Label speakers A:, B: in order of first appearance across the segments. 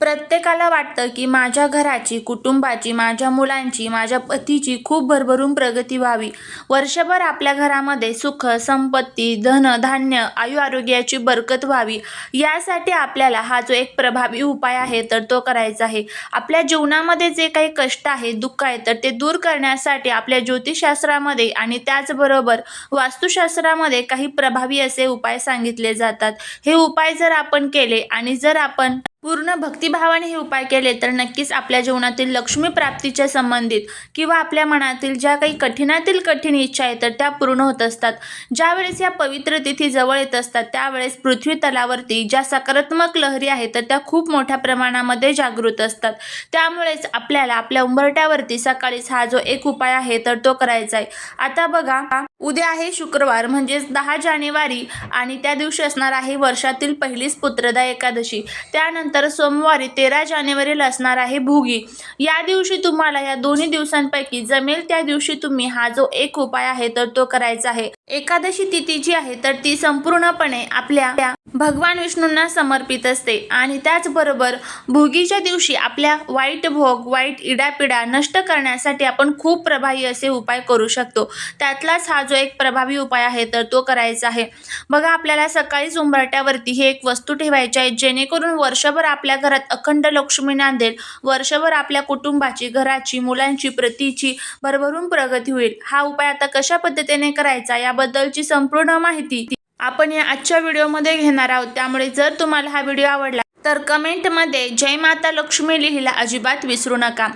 A: प्रत्येकाला वाटतं की माझ्या घराची कुटुंबाची माझ्या मुलांची माझ्या पतीची खूप भरभरून प्रगती व्हावी. वर्षभर आपल्या घरामध्ये सुख संपत्ती धन धान्य आयु आरोग्याची बरकत व्हावी. यासाठी आपल्याला हा जो एक प्रभावी उपाय आहे तर तो करायचा आहे. आपल्या जीवनामध्ये जे काही कष्ट आहे दुःख आहे तर ते दूर करण्यासाठी आपल्या ज्योतिषशास्त्रामध्ये आणि त्याचबरोबर वास्तुशास्त्रामध्ये काही प्रभावी असे उपाय सांगितले जातात. हे उपाय जर आपण केले आणि जर आपण पूर्ण भक्तिभावाने हे उपाय केले तर नक्कीच आपल्या जीवनातील लक्ष्मी प्राप्तीच्या संबंधित किंवा आपल्या मनातील ज्या काही कठीणातील कठीण इच्छा आहेत तर त्या पूर्ण होत असतात. ज्यावेळेस या पवित्र तिथी जवळ येत असतात त्यावेळेस पृथ्वी तलावरती ज्या सकारात्मक लहरी आहेत तर त्या खूप मोठ्या प्रमाणामध्ये जागृत असतात. त्यामुळेच आपल्याला आपल्या उंबरट्यावरती सकाळीच हा जो एक उपाय आहे तर तो करायचा आहे. आता बघा उद्या आहे शुक्रवार म्हणजेच दहा जानेवारी आणि त्या दिवशी असणार आहे वर्षातील पहिलीच पुत्रदा एकादशी. त्यानंतर सोमवारी तेरा जानेवारीला असणार आहे भोगी. या दिवशी तुम्हाला या दोन्ही दिवसांपैकी जमेल त्या दिवशी तुम्ही हा जो एक उपाय आहे तर तो करायचा आहे. एकादशी तिथी जी आहे तर ती संपूर्णपणे आपल्या भगवान विष्णूंना समर्पित असते. आणि त्याचबरोबर भोगीच्या दिवशी आपल्या वाईट भोग वाईट इडापिडा नष्ट करण्यासाठी आपण खूप प्रभावी असे उपाय करू शकतो. त्यातलाच हा जो एक प्रभावी उपाय आहे तर तो करायचा आहे. बघा आपल्याला सकाळीच उंबरट्यावरती ही एक वस्तू ठेवायची आहे जेणेकरून वर्षभर आपल्या घरात अखंड लक्ष्मी नांदेल वर्षभर आपल्या कुटुंबाची घराची मुलांची प्रतीची भरभरून प्रगती होईल. हा उपाय आता कशा पद्धतीने करायचा याबद्दलची संपूर्ण माहिती आपण या आजच्या व्हिडिओमध्ये घेणार आहोत. त्यामुळे जर तुम्हाला हा व्हिडिओ आवडला तर कमेंटमध्ये जय माता लक्ष्मी लिहिला अजिबात विसरू नका.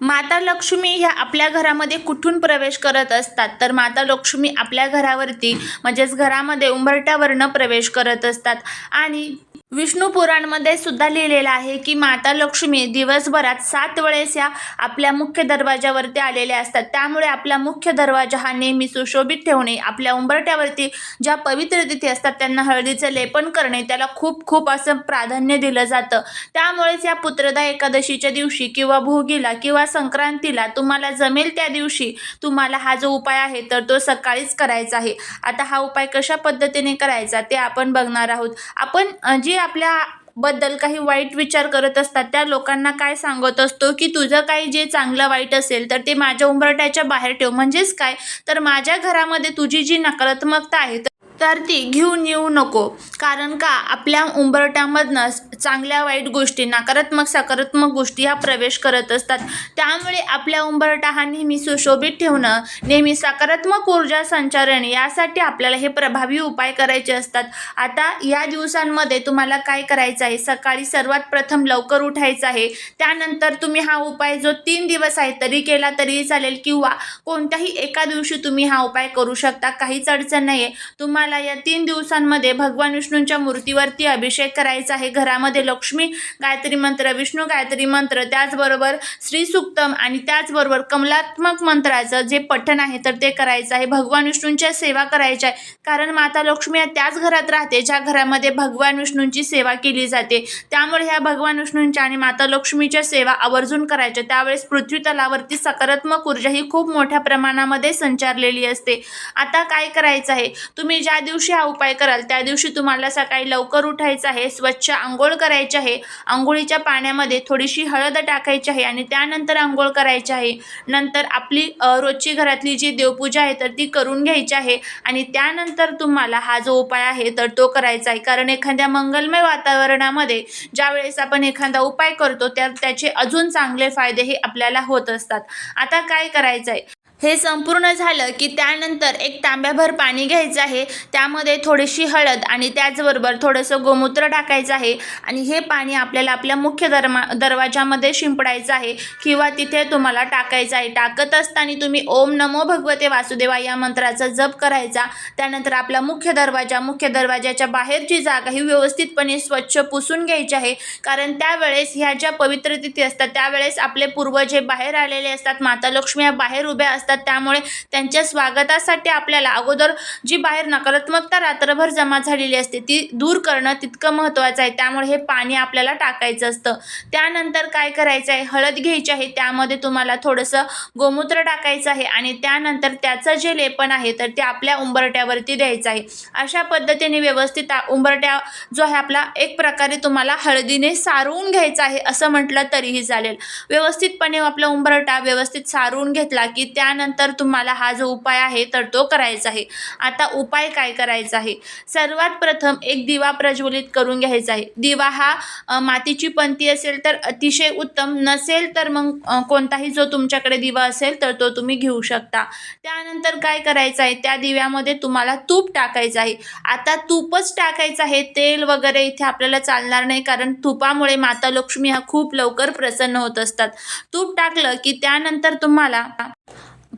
A: माता लक्ष्मी ह्या आपल्या घरामध्ये कुठून प्रवेश करत असतात? तर माता लक्ष्मी आपल्या घरावरती म्हणजेच घरामध्ये उंबरट्यावरनं प्रवेश करत असतात. आणि विष्णू पुराणमध्ये सुद्धा लिहिलेलं आहे की माता लक्ष्मी दिवसभरात सात वेळेस या आपल्या मुख्य दरवाजावरती आलेल्या असतात. त्यामुळे आपला मुख्य दरवाजा हा नेहमी सुशोभित ठेवणे आपल्या उंबरट्यावरती ज्या पवित्र तिथी असतात त्यांना हळदीचं लेपन करणे त्याला खूप खूप असं प्राधान्य दिलं जातं. त्यामुळेच या पुत्रदा एकादशीच्या दिवशी किंवा भोगीला किंवा संक्रांतीला तुम्हाला जमेल त्या दिवशी तुम्हाला हा जो उपाय आहे तर तो सकाळीच करायचा आहे. आता हा उपाय कशा पद्धतीने करायचा ते आपण बघणार आहोत. आपण जी आपल्या बद्दल काही वाईट विचार करत असतात त्या लोकांना काय सांगत असतो की तुझं काही जे चांगलं वाईट असेल तर ते माझ्या उंबरट्याच्या बाहेर ठेव. म्हणजेच काय? तर माझ्या घरामध्ये तुझी जी नकारात्मकता आहे तर ती घेऊन येऊ नको. कारण का? आपल्या उंबरट्यामधनं चांगल्या वाईट गोष्टी नकारात्मक सकारात्मक गोष्टी ह्या प्रवेश करत असतात. त्यामुळे आपल्या उंबरटा हा नेहमी सुशोभित ठेवणं नेहमी सकारात्मक ऊर्जा संचारण यासाठी आपल्याला हे प्रभावी उपाय करायचे असतात. आता या दिवसांमध्ये तुम्हाला काय करायचं आहे? सकाळी सर्वात प्रथम लवकर उठायचं आहे. त्यानंतर तुम्ही हा उपाय जो तीन दिवस आहे तरी केला तरी चालेल किंवा कोणत्याही एका दिवशी तुम्ही हा उपाय करू शकता. काहीच अडचण नाही आहे तुम्हाला या तीन दिवसांमध्ये भगवान विष्णूंच्या मूर्तीवरती अभिषेक करायचा आहे. घरामध्ये लक्ष्मी गायत्री मंत्र विष्णू गायत्री मंत्र त्याचबरोबर श्री सुक्तम आणि त्याचबरोबर कमलात्मक मंत्राचं जे पठण आहे तर ते करायचं आहे. भगवान विष्णूंच्या सेवा करायच्या आहे. कारण माता लक्ष्मी या त्याच घरात राहते ज्या घरामध्ये भगवान विष्णूंची सेवा केली जाते. त्यामुळे ह्या भगवान विष्णूंच्या आणि माता लक्ष्मीच्या सेवा आवर्जून करायच्या. त्यावेळेस पृथ्वी तलावरती सकारात्मक ऊर्जा ही खूप मोठ्या प्रमाणामध्ये संचारलेली असते. आता काय करायचं आहे? तुम्ही ज्या दिवशी हा उपाय कराल त्या दिवशी तुम्हाला सकाळी लवकर उठायचं आहे स्वच्छ आंघोळ करायची आहे. आंघोळीच्या पाण्यामध्ये थोडीशी हळद टाकायची आहे आणि त्यानंतर आंघोळ करायची आहे. नंतर आपली रोजची घरातली जी देवपूजा आहे तर ती करून घ्यायची आहे आणि त्यानंतर तुम्हाला हा जो उपाय आहे तर तो करायचा आहे. कारण एखाद्या मंगलमय वातावरणामध्ये ज्या वेळेस आपण एखादा उपाय करतो त्या त्याचे अजून चांगले फायदे हे आपल्याला होत असतात. आता काय करायचं आहे हे संपूर्ण झालं की त्यानंतर एक तांब्याभर पाणी घ्यायचं आहे. त्यामध्ये थोडीशी हळद आणि त्याचबरोबर थोडंसं गोमूत्र टाकायचं आहे. आणि हे पाणी आपल्याला आपल्या मुख्य दरमा दरवाजामध्ये शिंपडायचं आहे किंवा तिथे तुम्हाला टाकायचं आहे. टाकत असताना तुम्ही ओम नमो भगवते वासुदेवा या मंत्राचा जप करायचा. त्यानंतर आपला मुख्य दरवाजा मुख्य दरवाजाच्या बाहेरची जागा ही व्यवस्थितपणे स्वच्छ पुसून घ्यायची आहे. कारण त्यावेळेस ह्या ज्या पवित्र तिथी असतात त्यावेळेस आपले पूर्वज हे बाहेर आलेले असतात. माता लक्ष्मी या बाहेर उभ्या असतात. असतात त्यामुळे त्यांच्या स्वागतासाठी आपल्याला अगोदर जी बाहेर नकारात्मकता रात्रभर जमा झालेली असते ती दूर करणं तितकं महत्त्वाचं आहे. त्यामुळे हे पाणी आपल्याला टाकायचं असतं. त्यानंतर काय करायचं आहे? हळद घ्यायची आहे. त्यामध्ये तुम्हाला थोडंसं गोमूत्र टाकायचं आहे आणि त्यानंतर त्याचं जे लेपन आहे तर ते आपल्या उंबरट्यावरती द्यायचं आहे. अशा पद्धतीने व्यवस्थित उंबरट्या जो आहे आपला एक प्रकारे तुम्हाला हळदीने सारवून घ्यायचा आहे असं म्हटलं तरीही चालेल. व्यवस्थितपणे आपला उंबरटा व्यवस्थित सारवून घेतला की त्या त्यानंतर तुम्हाला हा जो उपाय आहे तर तो करायचा आहे. आता उपाय काय करायचा आहे? सर्वात प्रथम एक दिवा प्रज्वलित करून घ्यायचा आहे. दिवा हा मातीची पंती असेल तर अतिशय उत्तम. नसेल तर मग कोणताही जो तुमच्याकडे दिवा असेल तर तो तुम्ही घेऊ शकता. त्यानंतर काय करायचं आहे? त्या दिव्यामध्ये तुम्हाला तूप टाकायचं आहे. आता तूपच टाकायचं आहे. तेल वगैरे इथे आपल्याला चालणार नाही कारण तुपामुळे माता लक्ष्मी ह्या खूप लवकर प्रसन्न होत असतात. तूप टाकलं की त्यानंतर तुम्हाला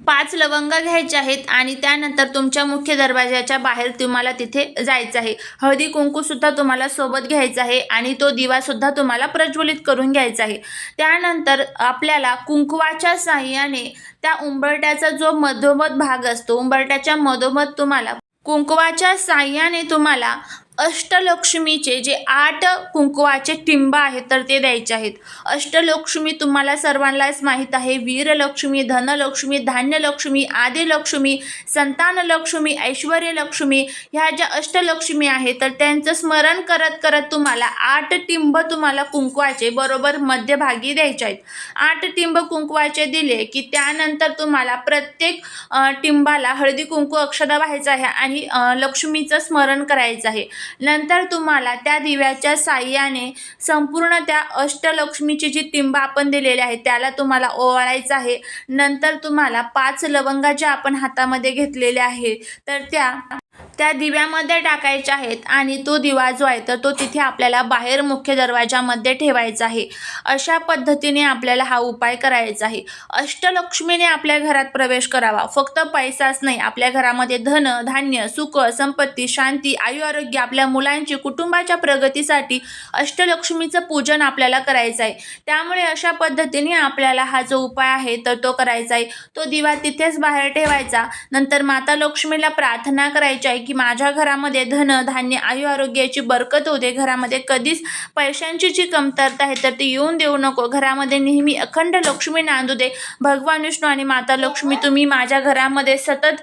A: पाच लवंग घ्यायचे आहेत आणि त्यानंतर तुमच्या मुख्य दरवाजाच्या बाहेर तुम्हाला तिथे जायचं आहे. हळदी कुंकूसुद्धा तुम्हाला सोबत घ्यायचा आहे आणि तो दिवासुद्धा तुम्हाला प्रज्वलित करून घ्यायचा आहे. त्यानंतर आपल्याला कुंकवाच्या साह्याने त्या उंबरट्याचा जो मधोमध भाग असतो उंबरट्याच्या मधोमध तुम्हाला कुंकवाच्या साह्याने तुम्हाला अष्टलक्ष्मीचे जे आठ कुंकवाचे टिंब आहेत तर ते द्यायचे आहेत. अष्टलक्ष्मी तुम्हाला सर्वांनाच माहीत आहे. वीरलक्ष्मी धनलक्ष्मी धान्यलक्ष्मी आदिलक्ष्मी संतानलक्ष्मी ऐश्वर्यलक्ष्मी ह्या ज्या अष्टलक्ष्मी आहेत तर त्यांचं स्मरण करत करत तुम्हाला आठ टिंब तुम्हाला कुंकवाचे बरोबर मध्यभागी द्यायचे आहेत. आठ टिंब कुंकवाचे दिले की त्यानंतर तुम्हाला प्रत्येक टिंबाला हळदी कुंकू अक्षदा व्हायचं आहे आणि लक्ष्मीचं स्मरण करायचं आहे. नंतर तुम्हाला त्या दिव्याच्या साह्याने संपूर्ण त्या अष्टलक्ष्मीची जी टिंब आपण दिलेली आहे त्याला तुम्हाला ओवाळायचं आहे. नंतर तुम्हाला पाच लवंगा ज्या आपण हातामध्ये घेतलेल्या आहे तर त्या त्या दिव्यामध्ये टाकायच्या आहेत आणि तो दिवा जो आहे तर तो तिथे आपल्याला बाहेर मुख्य दरवाजामध्ये ठेवायचा आहे. अशा पद्धतीने आपल्याला हा उपाय करायचा आहे. अष्टलक्ष्मीने आपल्या घरात प्रवेश करावा. फक्त पैसाच नाही आपल्या घरामध्ये धन धान्य सुख संपत्ती शांती आयु आरोग्य आपल्या मुलांची कुटुंबाच्या प्रगतीसाठी अष्टलक्ष्मीचं पूजन आपल्याला करायचं आहे. त्यामुळे अशा पद्धतीने आपल्याला हा जो उपाय आहे तर तो करायचा आहे. तो दिवा तिथेच बाहेर ठेवायचा. नंतर माता लक्ष्मीला प्रार्थना करायची आहे की माझ्या घरामध्ये धन धान्य आयु आरोग्याची बरकत होते. घरामध्ये कधीच पैशांची जी कमतरता आहे तर ती येऊन देऊ नको. घरामध्ये नेहमी अखंड लक्ष्मी नांदू दे. भगवान विष्णू आणि माता लक्ष्मी तुम्ही माझ्या घरामध्ये सतत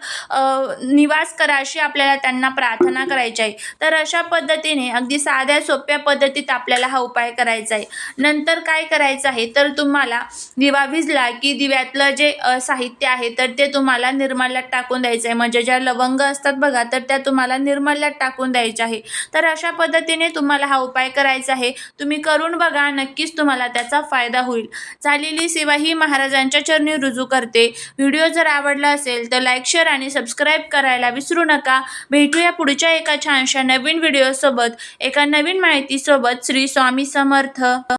A: निवास करा अशी आपल्याला त्यांना प्रार्थना करायची आहे. तर अशा पद्धतीने अगदी साध्या सोप्या पद्धतीत आपल्याला हा उपाय करायचा आहे. नंतर काय करायचं आहे? तर तुम्हाला दिवा भिजला की दिव्यातलं जे साहित्य आहे तर ते तुम्हाला निर्माल्यात टाकून द्यायचं आहे. म्हणजे ज्या लवंग असतात बघा तर त्या तुम्हाला निर्मल्यात टाकून द्यायच्या आहे. तर अशा पद्धतीने तुम्हाला हा उपाय करायचा आहे. तुम्ही करून बघा नक्कीच तुम्हाला त्याचा फायदा होईल. झालेली सेवा ही महाराजांच्या चरणी रुजू करते. व्हिडिओ जर आवडला असेल तर लाईक शेअर आणि सबस्क्राईब करायला विसरू नका. भेटूया पुढच्या एका छानशा नवीन व्हिडिओसोबत एका नवीन माहितीसोबत श्री स्वामी समर्थ.